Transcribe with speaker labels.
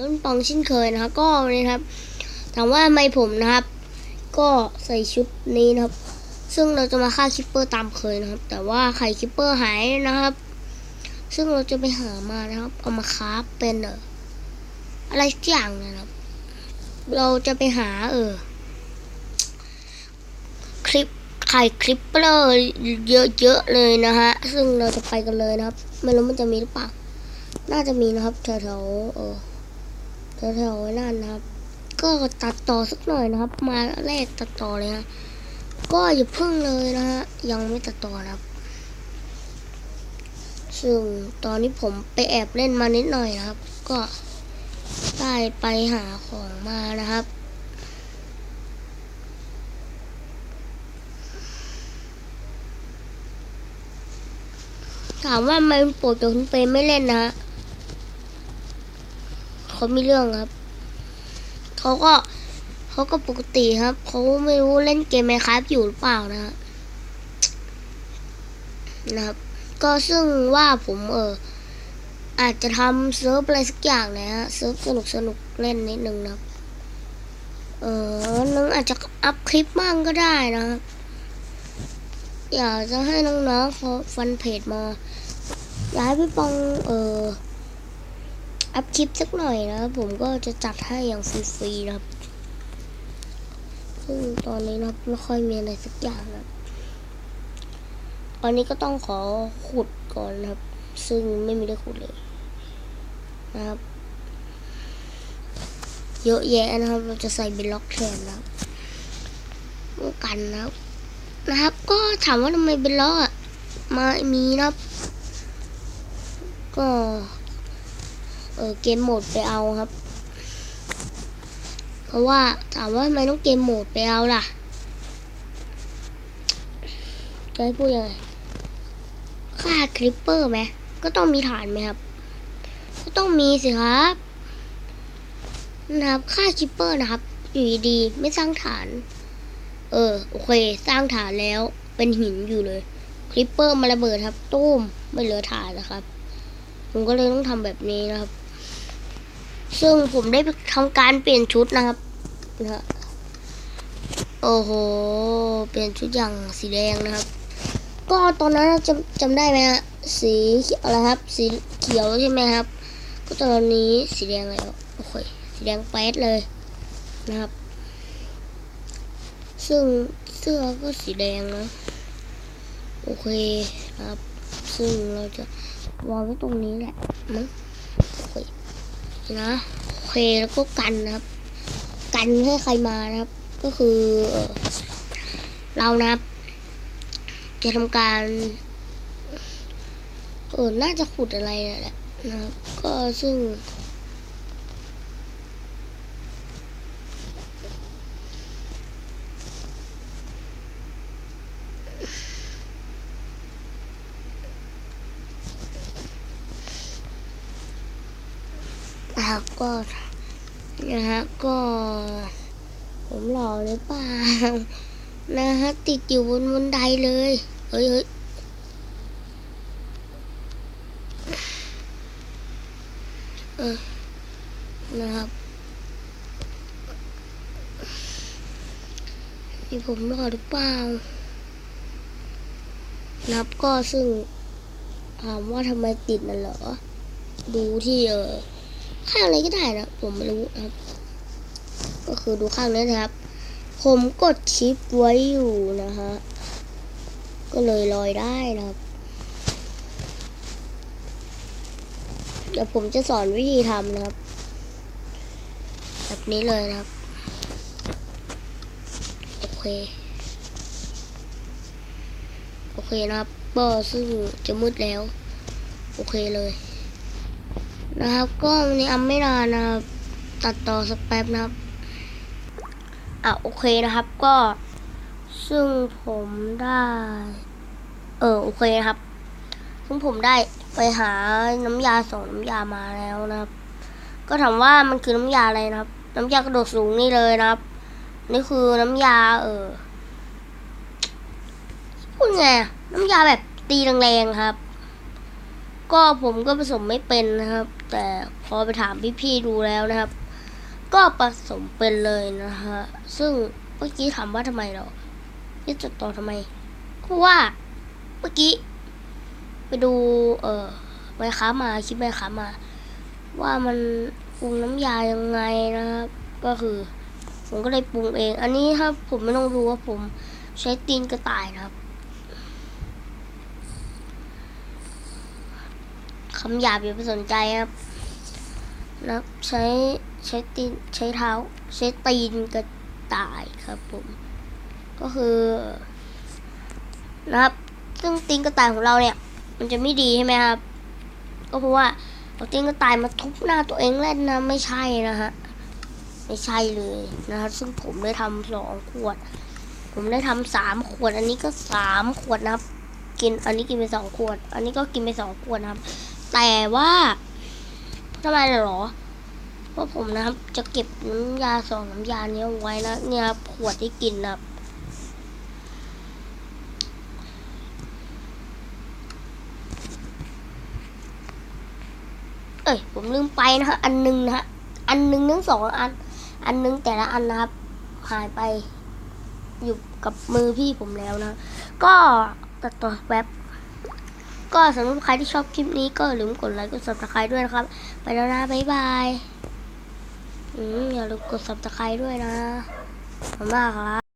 Speaker 1: ต้นปองเช่นเคยนะครับ ก็นนี้นะครับถามว่าทำไมผมนะครับ ก็ใส่ชุดนี้นะครับ ซึ่งเราจะมาฆ่าคิปเปอร์ตามเคยนะครับ แต่ว่าไข่คิปเปอร์หายนะครับ ซึ่งเราจะไปหามานะครับ เอามาคราฟเป็นเอออะไรสักอย่างนยนะครับ เราจะไปหาเออคลิปไข่คลิปเปอร์เยอะๆเลยนะฮะซึ่งเราจะไปกันเลยนะครับ ไม่รู้มันจะมีหรือเปล่าน่าจะมีนะครับแถวๆเออ แถวๆนั่นนะครับ ก็ตัดต่อสักหน่อยนะครับ มาแรกตัดต่อเลยนะก็อย่าพึ่งเลยนะฮะยังไม่ตัดต่อนะครับ ซึ่งตอนนี้ผมไปแอบเล่นมานิดหน่อยนะครับ ก็ได้ไปหาของมานะครับถามว่าทำไมคุณโปรดกับคุณเปไม่เล่นนะฮะ เขามีเรื่องครับ เขาก็เขาก็ปกติครับ เขาไม่รู้เล่นเกมไหมครับอยู่หรือเปล่านะฮะนะครับ ก็ซึ่งว่าผมเอออาจจะทำเซิร์ฟอะไรสักอย่างนะฮะเซิร์ฟสนุกสนุกเล่นนิดนึงนะเออนึงอาจจะอัพคลิปบ้างก็ได้นะอยากจะให้น้องๆเขาฟันเพจมาอยากให้พี่ปองเออ อัพคลิปสักหน่อยนะครับผมก็จะจัดให้อย่างฟรีๆนะครับซึ่งตอนนี้นะครับไม่ค่อยมีอะไรสักอย่างนะตอนนี้ก็ต้องขอขุดก่อนนะครับ ซึ่งไม่มีได้ขุดเลยนะครับ เยอะแยะนะครับ เราจะใส่เป็นล็อกแทนนะครับป้องกันนะครับนะครับ ก็ถามว่าทำไมเป็นล็อกอะมามีนะครับ ก็ เออเกมโหมดไปเอาครับ เพราะว่าถามว่าทำไมต้องเกมโหมดไปเอาล่ะจะให้พูดยังไงค่าคลิปเปอร์ไหมก็ต้องมีฐานไหมครับ ก็ต้องมีสิครับนะครับค่าคลิปเปอร์นะครับ อยู่ดีไม่สร้างฐาน เออโอเค สร้างฐานแล้วเป็นหินอยู่เลยคลิปเปอร์มาระเบิดครับ ตุ้มไม่เหลือฐานนะครับ ผมก็เลยต้องทำแบบนี้นะครับ ซึ่งผมได้ทำการเปลี่ยนชุดนะครับนะโอ้โห เปลี่ยนชุดอย่างสีแดงนะครับ ก็ตอนนั้นจำจำได้ไหมฮะ สีอะไรครับ สีเขียวใช่ไหมครับ ก็ตอนนี้สีแดงแล้วโอเคสีแดงแป๊ดเลยนะครับ ซึ่งเสื้อก็สีแดงนะ โอเคนะครับ ซึ่งเราจะวางไว้ตรงนี้แหละมั้ง นะโอเคแล้วก็กันนะครับ กันให้ใครมานะครับ ก็คือเรานะครับ จะทำการเออน่าจะขุดอะไรเนี่ยแหละนะครับ ก็ซึ่ง นะครับก็นะฮะก็ผมหล่อหรือเปล่านะฮะติดอยู่บนบันไดเลยเฮ้ยเฮ้ยเออนะครับนี่ผมหล่อหรือเปล่านะครับก็ซึ่งถามว่าทำไมติดน่ะเหรอ ดูที่เออ ข้างอะไรก็ได้นะผมไม่รู้ครับ ก็คือดูข้างนี้นะครับ ผมกดชิปไว้อยู่นะฮะก็เลยลอยได้นะครับเดี๋ยวผมจะสอนวิธีทำนะครับ แบบนี้เลยนะครับ โอเค โอเคนะครับก็ซึ่งจะมืดแล้ว โอเคเลย นะครับก็วันนี้อัมไม่นานนะครับตัดต่อสักแป๊บนะครับอะโอเคนะครับก็ ซึ่งผมได้ เออโอเคนะครับ ซึ่งผมได้ไปหาน้ำยาสองน้ำยามาแล้วนะครับ ก็ถามว่ามันคือน้ำยาอะไรนะครับ น้ำยากระโดดสูงนี่เลยนะครับ นี่คือน้ำยา เออพูดไงน้ำยาแบบตีแรงๆครับ ก็ผมก็ผสมไม่เป็นนะครับ แต่พอไปถามพี่ๆดูแล้วนะครับ ก็ผสมเป็นเลยนะฮะซึ่งเมื่อกี้ถามว่าทำไมเราพี่จดต่อทำไมเพราะว่าเมื่อกี้ ไปดู เอ่อใบค้ามาคลิปใบค้ามา ว่ามันปรุงน้ำยายังไงนะครับ ก็คือผมก็เลยปรุงเอง อันนี้ครับผมไม่ต้องรู้ว่าผมใช้ตีนกระต่ายนะครับ คำหยาบอย่าไปสนใจครับนับใช้ใช้ตีนใช้เท้า ใช้ตีนกระต่ายครับผม ก็คือนะครับ ซึ่งตีนกระต่ายของเราเนี่ย มันจะไม่ดีใช่ไหมครับ ก็เพราะว่าเอาตีนกระต่ายมาทุบหน้าตัวเองเล่นนะไม่ใช่นะฮะไม่ใช่เลยนะครับ ซึ่งผมได้ทำสองขวด ผมได้ทำสามขวด อันนี้ก็สามขวดนะครับ กินอันนี้กินไปสองขวด อันนี้ก็กินไปสองขวดนะครับ แต่ว่าทำไมเหรอเพราผมนะครับจะเก็บน้ำยาสองน้ำยาเนี้เอาไว้นะเนี่ยครับขวดที่กินนะครับเอ้ยผมลืมไปนะฮะอันหนึงนะฮะอันหนึงทั้งสองอัน อันหนึงแต่ละอันนะครับหายไปอยู่กับมือพี่ผมแล้วนะ ก็ตัดต่อแป๊บ ก็สำหรับใครที่ชอบคลิปนี้ก็อย่าลืมกดไลค์กด subscribe ด้วยนะครับ ไปแล้วนะบ๊ายบายอืมอย่าลืมกด subscribe ด้วยนะขอบคุณมากครับ